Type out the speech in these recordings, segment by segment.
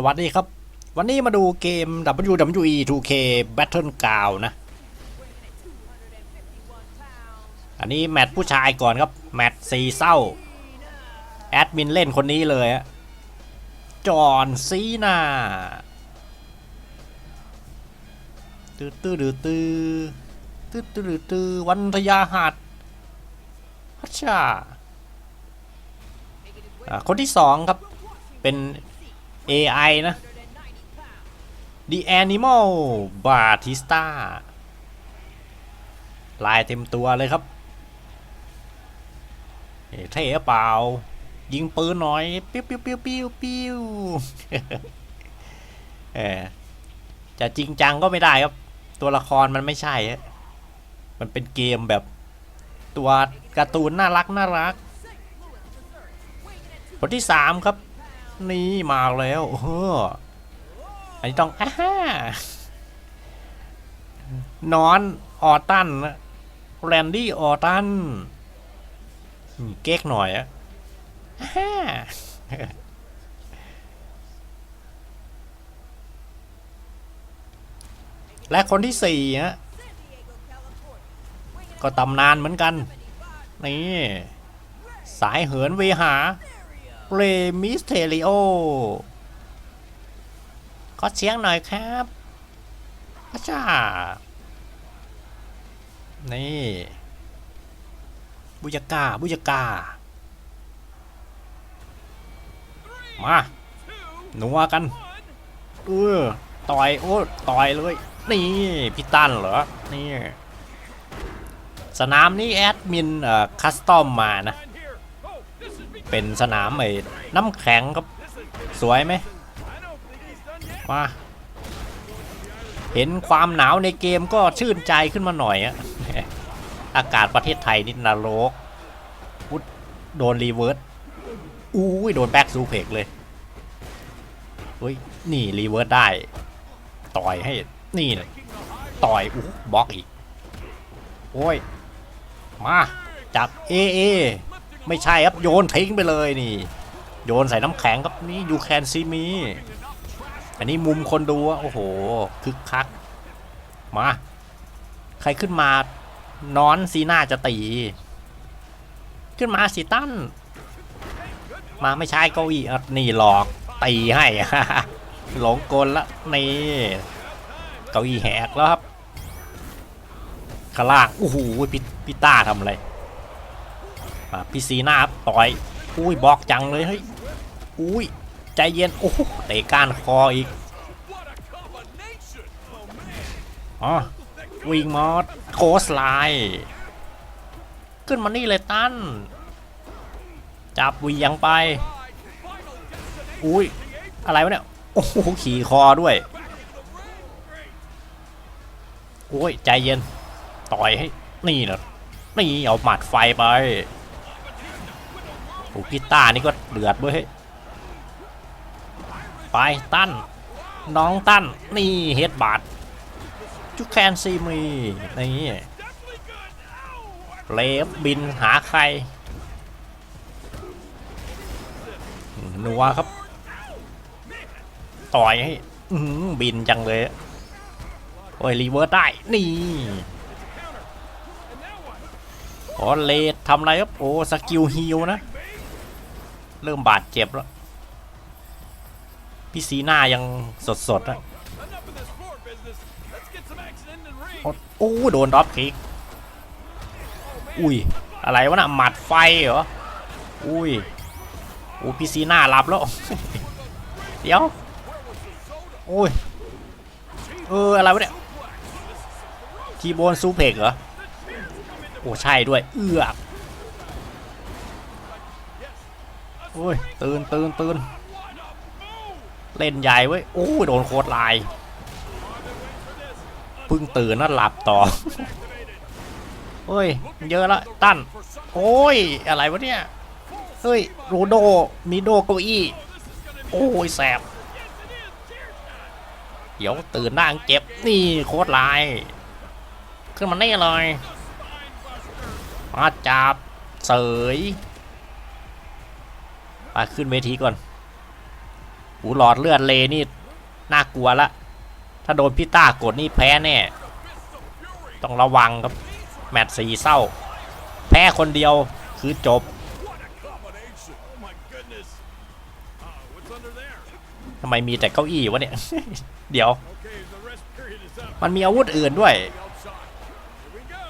สวัสดีครับ วันนี้มาดูเกม WWE 2K Battleground นะ อันนี้แมตช์ผู้ชายก่อนครับ แมตช์ซีเศร้า แอดมินเล่นคนนี้เลยจอห์นซีนาตื้อตื้อตื้อตื้อตื้อตื้อตื้อวันทยาหัดฮัชชาคนที่สองครับเป็น AI นะ The Animal Batista ลายเต็มตัวเลยครับเท่เปล่า ยิงปืนหน่อย ปิ้วปิ้วปิ้วปิ้วปิ้วเออจะจริงจังก็ไม่ได้ครับ ตัวละครมันไม่ใช่ มันเป็นเกมแบบตัวการ์ตูนน่ารักน่ารักคนที่สามครับ นี่มาแล้วเอออันนี้ต้องอ่าฮ่านอนออตันนะแรนดี้ออตันเก๊กหน่อยอะอ่าฮ่าและคนที่สี่ฮะก็ตำนานเหมือนกัน นี่ สายเหินเวหา เรมิสเทริโอขอเสียงหน่อยครับอาจานี่บุยากาบุยากา มาหนัวกัน เออ ต่อย โอ้ ต่อยเลย นี่ พี่ตั้นเหรอ นี่ สนามนี้แอดมินเอ่อคัสตอมมานะ เป็นสนามไอ้น้ำแข็งครับสวยไหมมาเห็นความหนาวในเกมก็ชื่นใจขึ้นมาหน่อยอะอากาศประเทศไทยนี่นรกพุดโดนรีเวิร์สอู้ยโดนแบ็กซูเพกเลยเฮ้ยนี่รีเวิร์สได้ ต่อยให้นี่เลยต่อยอู้บล็อกอีก โอ้ย มา จับเอเอ ไม่ใช่ครับโยนทิ้งไปเลยนี่ โยนใส่น้ำแข็งครับนี่ยูแคนซีมีอันนี้มุมคนดูโอ้โหคึกคัก มา ใครขึ้นมานอนซีน่าจะตี ขึ้นมาสิตั้น มาไม่ใช่เก้าอี้นี่หลอกตีให้หลงกลละนี่เก้าอี้แหกแล้วครับข้างล่างโอ้โหพี่พี่ต้าทำอะไร อะพี่ซีหน้าครับต่อย อุ้ยบอกจังเลยเฮ้ย อุ้ยใจเย็น โอ้โหเตะก้านคออีก อ๋อวิ่งมอสโคสไลขึ้นมานี่เลยตั้นจับวียงไป อุ้ย อะไรวะเนี่ย โอ้โหขี่คอด้วย โอ้ย ใจเย็น ต่อยให้ นี่นะนี่เอาหมัดไฟไป โอ้กีต้านี่ก็เดือดเว้ยไปตั้นน้องตั้นนี่เฮดบาดจุแคนซีมีนี่เลฟบินหาใครนัวครับ ต่อยให้บินจังเลย โอ้ย รีเวิร์สได้ นี่อ๋อเลดทำไรครับ โอ้ สกิลฮิลนะ เริ่มบาดเจ็บแล้ว พี่สีหน้ายังสดสดๆอะโอ้โอ้โดนดรอปคิก อุ้ย อะไรวะน่ะ หมัดไฟเหรอ อุ้ยโอ้พี่สีหน้าหลับแล้ว เดี๋ยวโอ้ย เออ อะไรวะเนี่ย ทีโบนซูเพกเหรอ โอ้ ใช่ด้วย เอือก โอ้ยตื่นตื่นตื่นเล่นใหญ่เว้ยโอ้ยโดนโคตรลายพิ่งตื่นน่าหลับต่อเฮ้ย เยอะละตั้น โอ้ย อะไรวะเนี่ย เฮ้ยโรโด มีโดเก้าอี้ โอ้ยแสบ เดี๋ยวตื่นนั่งเจ็บ นี่โคตรลาย ขึ้นมานี่เลยมาจับ เสย ขึ้นเวทีก่อนหูหลอดเลือดเลนี่น่ากลัวละ ถ้าโดนพี่ต้ากดนี่แพ้แน่ ต้องระวังครับ แมตช์สีเศร้า แพ้คนเดียวคือจบ What a combination! Oh my goodness! Uh, what's under there? ทำไมมีแต่เก้าอี้วะเนี่ย เดี๋ยว Okay, the rest period is up. มันมีอาวุธอื่นด้วย Outside. Here we go.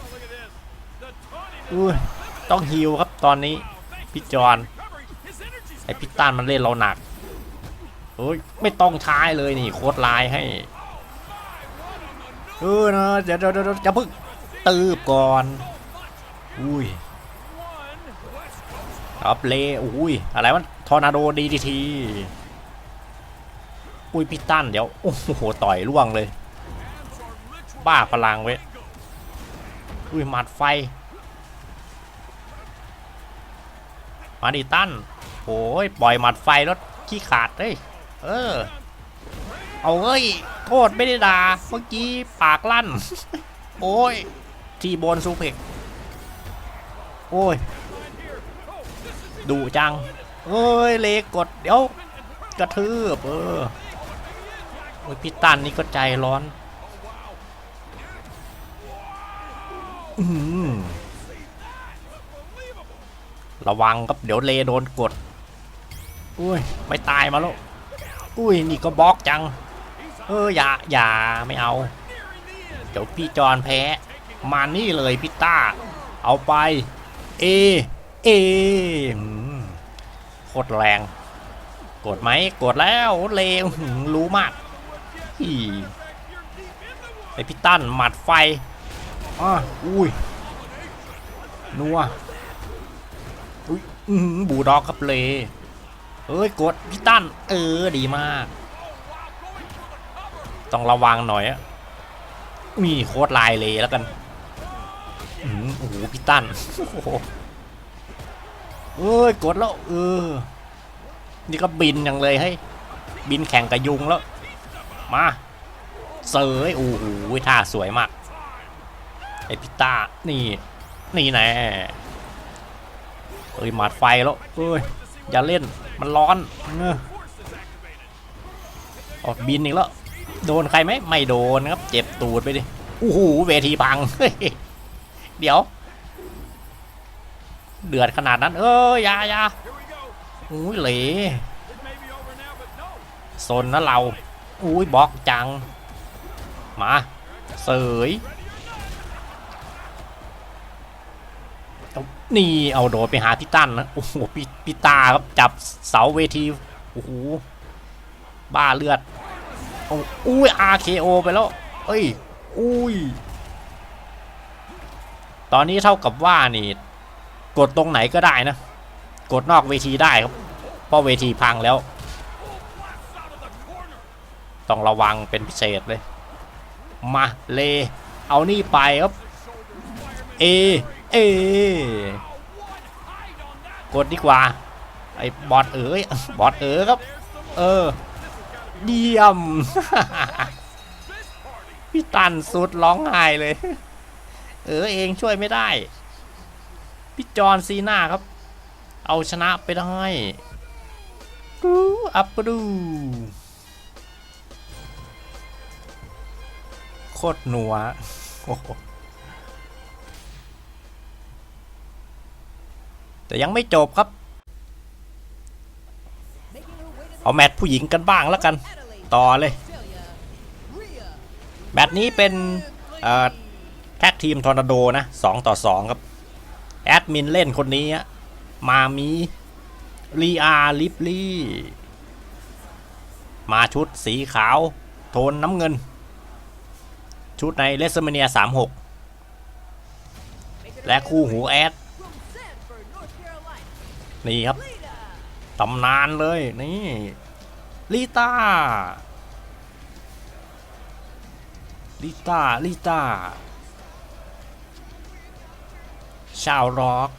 Oh, look at this. The taunting อุ้ยต้องฮิวครับตอนนี้พี่จอน recovery. His energy's ไอพิตันมันเล่นเราหนักเฮ้ยไม่ต้องใช้เลยนี่โค้ดไลน์ให้เออนะเดี๋ยวเดี๋ยวเดี๋ยวจะพึ่งตืบก่อนอุ้ยครับเลอุ้ยอะไรวะทอร์นาโดดีดีทีอุ้ยพิตันเดี๋ยวโอ้โหต่อยล่วงเลย บ้าพลังเว้ยอุ้ยหมัดไฟมาดิตั้น โอ้ยปล่อยหมัดไฟแล้วขี้ขาดเฮ้ย เออ เอาเอ้ย โทษไม่ได้ด่า เมื่อกี้ปากลั่น โอ้ย ทีบนซูเพกโอ้ยดุจัง เอ้ย เลกกด เดี๋ยว กระทืบเออโอ้ยพี่ตันนี่ก็ใจร้อน อือหือระวังครับเดี๋ยวเลโดนกด อุ้ยไม่ตายมาแล้วอุ้ยนี่ก็บล็อกจัง เอออย่าอย่าไม่เอา เดี๋ยวพี่จอนแพ้ มานี่เลยพี่ต้า เอาไป เอ เอหืมโคตรแรง กดไหมกดแล้วเลวหืมรู้มากอีไอพี่ตั้นหมัดไฟอ้าอุ้ย นัวอุ้ยอื้อหือบูลด็อกครับเลเอ้ยกดพี่ตั้นเออดีมาก ต้องระวังหน่อยอะมีโค้ดลายเลยแล้วกันอืมโอ้โหพี่ตั้นโอ้โเอ้ยกดแล้วเออ นี่ก็บินอย่างเลยให้บินแข่งกับยุงแล้ว มาเสยโอ้โหท่าสวยมากไอพิต้านี่นี่แน่เอ้ยหมัดไฟแล้วเอ้ยอย่าเล่น มันร้อนเออกบินอีกแล้ว โดนใครไหมไม่โดนครับ เจ็บตูดไปดิโอ้โหเวทีพังเฮ้ยเดี๋ยว เดือดขนาดนั้น เอออยายาอุ้ยเหลโซนนะเรา อุ้ยบล็อกจัง มา เสยเอา นี่เอาโดดไปหาพี่ตั้นนะโอ้โหพี่พี่ตาครับจับเสาเวทีโอ้โหบ้าเลือดเอาอุ้ย RKO ไปแล้ว เอ้ยอุ้ย ตอนนี้เท่ากับว่านี่ กดตรงไหนก็ได้นะ กดนอกเวทีได้ครับเพราะเวทีพังแล้ว ต้องระวังเป็นพิเศษเลย มาเล เอานี่ไปครับ เอ เอกดดีกว่า ไอ้บอทเอ๋ยบอทเอ๋ยครับ เออเยี่ยม พี่ตันสุดร้องไห้เลย เออเองช่วยไม่ได้ พี่จอห์นซีน่าครับ เอาชนะไปได้ดูอัปปะดูโคตรหนัวโอ้ แต่ยังไม่จบครับ เอาแมตช์ผู้หญิงกันบ้างแล้วกัน ต่อเลย แมตช์นี้เป็นแท็กทีมทอร์นาโดนะ2ต่อ 2 ครับ แอดมินเล่นคนนี้ มามีลีอาลิปลี่ มาชุดสีขาว โทนน้ำเงิน ชุดในเลสเมเนีย36 และคู่หูแอด นี่ครับตำนานเลยนี่ลิต้าลิต้าลิต้าชาวร็อก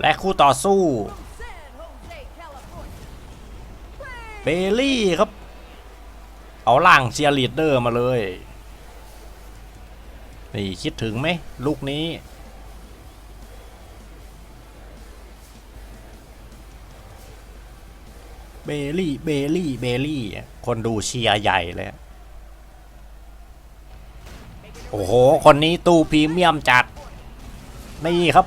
และคู่ต่อสู้เบลลี่ครับ เอาล่างเชียร์ลีดเดอร์มาเลย นี่คิดถึงไหมลูกนี้ เบลลี่ เบลลี่ เบลลี่ คนดูเชียร์ใหญ่เลย โอ้โห คนนี้ตู้พรีเมียมจัด นี่ครับ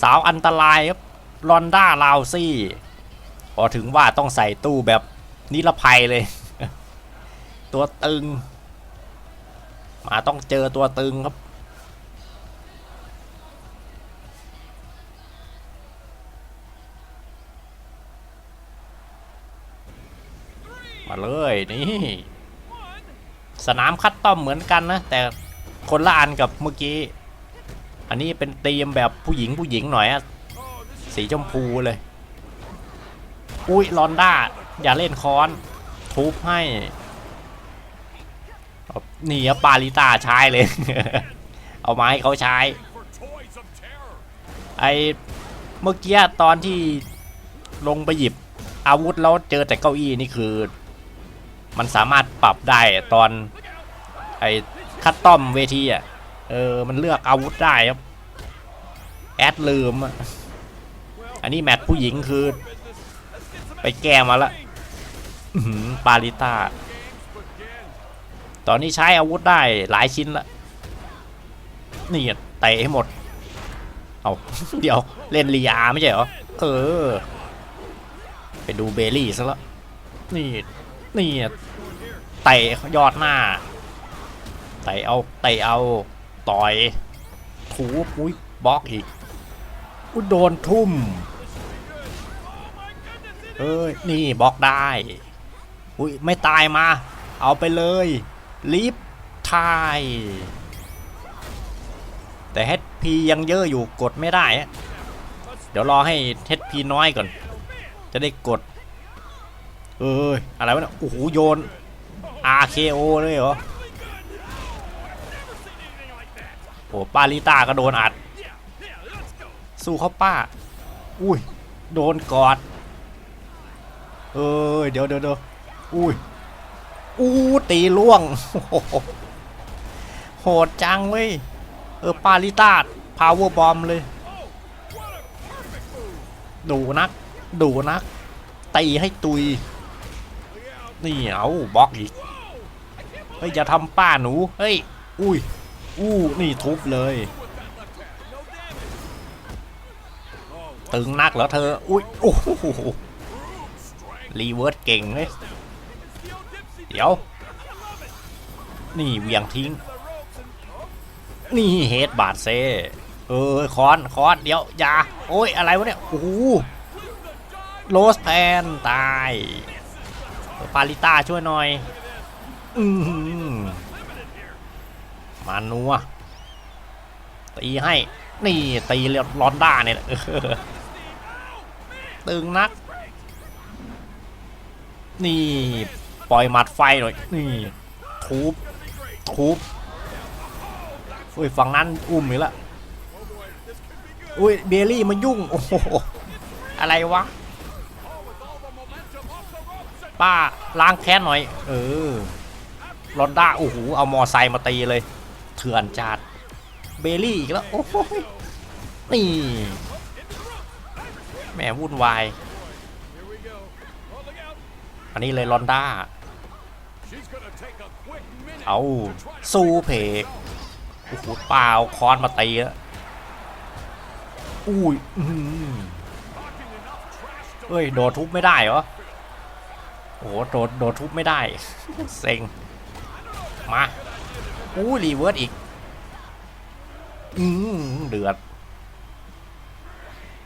สาวอันตรายครับลอนด้าลาวซี่พอถึงว่าต้องใส่ตู้แบบนิรภัยเลย ตัวตึง มาต้องเจอตัวตึงครับ มาเลยนี่ สนามคัดต้อมเหมือนกันนะ แต่คนละอันกับเมื่อกี้ อันนี้เป็นธีมแบบผู้หญิงผู้หญิงหน่อยอะสีชมพูเลย อุ้ยลอนด้า อย่าเล่นคอนทุบให้ เอานี่อะปาลิตาใช้เลย เอาไม้เขาใช้ ไอเมื่อกี้ตอนที่ลงไปหยิบอาวุธแล้วเจอแต่เก้าอี้นี่คือ มันสามารถปรับได้ตอนไอคัดต้อมเวทีอะ เออ มันเลือกอาวุธได้ครับ แอดลืม อันนี้แมทผู้หญิงคือ ไปแก้มาละปาลิต้า ตอนนี้ใช้อาวุธได้หลายชิ้นละนี่เตะให้หมด เอาเดี๋ยวเล่นลีอาไม่ใช่เหรอ เออ ไปดูเบลลี่ซะแล้วนี่นี่เตะยอดหน้าเตะเอาเตะเอาต่อยถูปุ้ยบล็อกอีกอุ้ยโดนทุ่มเอ้ยนี่บล็อกได้ อุ้ยไม่ตายมา เอาไปเลย ลิฟทายแต่ HP ยังเยอะอยู่กดไม่ได้ เดี๋ยวรอให้ HP น้อยก่อน จะได้กด เอ้ย อะไรวะเนี่ยโอ้โหโยน RKO เลยเหรอ โอ้ปาลิต้าก็โดนอัด สู้เขาป้า อุ้ย โดนกอด เอ้ย เดี๋ยวเดี๋ยวเดี๋ยวอุ้ย อู้ตีล่วง โหดจังเว้ย เออ ปาลิต้าพาวเวอร์บอมเลย ดูนัก ดูนัก ตีให้ตุย นี่เอาบล็อกอีก เฮ้ย อย่าทำป้าหนู เฮ้ย อุ้ย อู้ นี่ทุบเลย ตึงนักเหรอเธอ อุ้ย โอ้โหรีเวิร์สเก่งเลย เดี๋ยว นี่เวียงทิ้ง นี่เฮดบาดเซ เออคอนคอนเดี๋ยวอย่าโอ้ยอะไรวะเนี่ย โอ้โหโรสแพนตายปาลิต้าช่วยหน่อย อือหือมานัวตีให้ นี่ตีเรียลอนด้าเนี่ยตึงนัก นี่ ปล่อยหมัดไฟหน่อยนี่ทุบทุบอุ้ยฝั่งนั้นอุ้มอีกแล้วอุ้ยเบลลี่มายุ่งโอ้โหอะไรวะป้าล้างแค้นหน่อย เออลอนด้าโอ้โหเอามอไซค์มาตีเลย เถื่อนจัดเบลลี่อีกแล้วโอ้โหนี่แหม่วุ่นวาย อันนี้เลยลอนด้า เอาสู้เพกโอ้โหเปล่าคอนมาตีล้วอุ้ยเอ้ย โดดทุบไม่ได้เหรอ โอ้โหโดดโดดทุบไม่ได้ เซ็ง มาอู้รีเวิร์สอีก อืมเดือด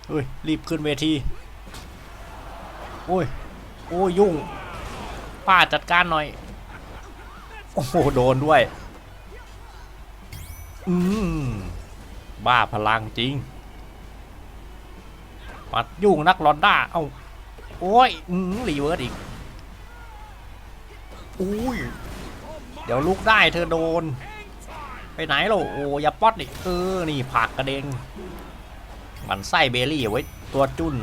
เฮ้ย รีบขึ้นเวที โอ้ย โอ้ย ยุ่งป้าจัดการหน่อย โอ้โหโดนด้วย อืม บ้าพลังจริงมายุ่งนักลอนด้า เอ้าโอ้ย อืมรีเวิร์สอีก อุ้ย เดี๋ยวลุกได้เธอโดน ไปไหนเราโอ้ย่าป๊อดดิเออ นี่ผักกระเด็งมันไส้เบลลี่เอาไว้ตัวจุน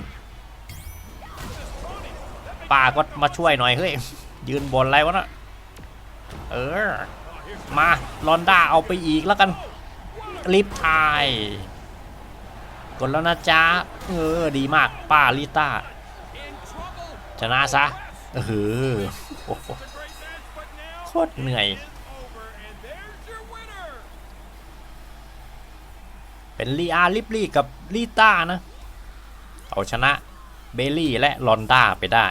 ป้าก็มาช่วยหน่อยเฮ้ย ยืนบนอะไรวะน่ะ เออ มาลอนด้าเอาไปอีกแล้วกันลิฟทายกดแล้วนะจ๊ะ เออ ดีมาก ป้าลิต้า ชนะซะเออโคตรเหนื่อย เป็นลีอาลิปลี่กับลีต้านะ เอาชนะเบลลี่และลอนด้าไปได้